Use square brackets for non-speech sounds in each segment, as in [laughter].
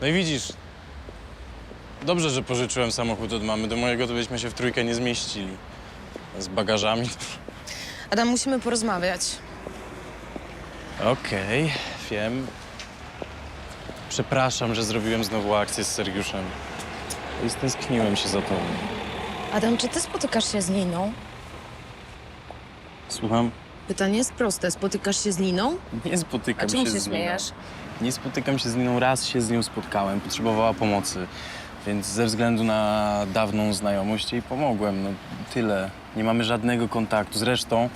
No i widzisz, dobrze, że pożyczyłem samochód od mamy. Do mojego to byśmy się w trójkę nie zmieścili. Z bagażami. Adam, musimy porozmawiać. Okej, wiem. Przepraszam, że zrobiłem znowu akcję z Sergiuszem. I stęskniłem się za tobą. Adam, czy ty spotykasz się z Niną? Słucham? Pytanie jest proste. Spotykasz się z Niną? Nie spotykam A czemu się się z śmiejesz? Nie spotykam się z nią, raz się z nią spotkałem, potrzebowała pomocy. Więc ze względu na dawną znajomość jej pomogłem. No tyle. Nie mamy żadnego kontaktu. Zresztą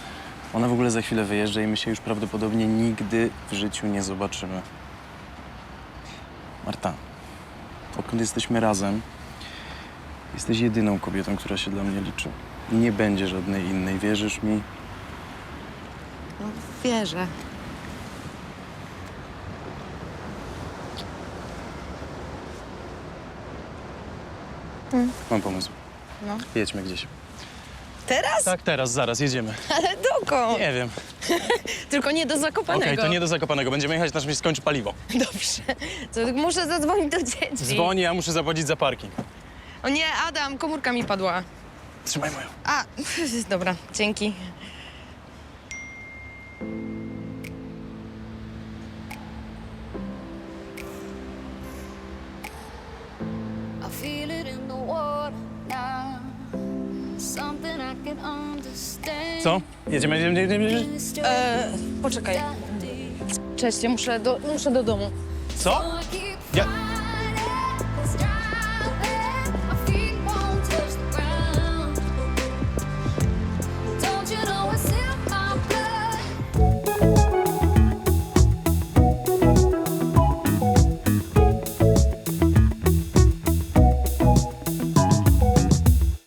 ona w ogóle za chwilę wyjeżdża i my się już prawdopodobnie nigdy w życiu nie zobaczymy. Marta, odkąd jesteśmy razem, jesteś jedyną kobietą, która się dla mnie liczy. Nie będzie żadnej innej. Wierzysz mi? No, wierzę. Mam pomysł. No. Jedźmy gdzieś. Teraz? Tak, teraz, zaraz, jedziemy. Ale dokąd? Nie wiem. [laughs] Tylko nie do Okej, Zakopanego. to nie do Zakopanego. Będziemy jechać, aż mi się skończy paliwo. Dobrze. To muszę zadzwonić do dzieci. Dzwonię, a muszę zapłacić za parking. O nie, Adam, komórka mi padła. Trzymaj moją. A, [laughs] dobra, dzięki. Co? Jedziemy, jedziemy, jedziemy, jedziemy. E, poczekaj. Cześć, ja muszę do, muszę do domu. Co?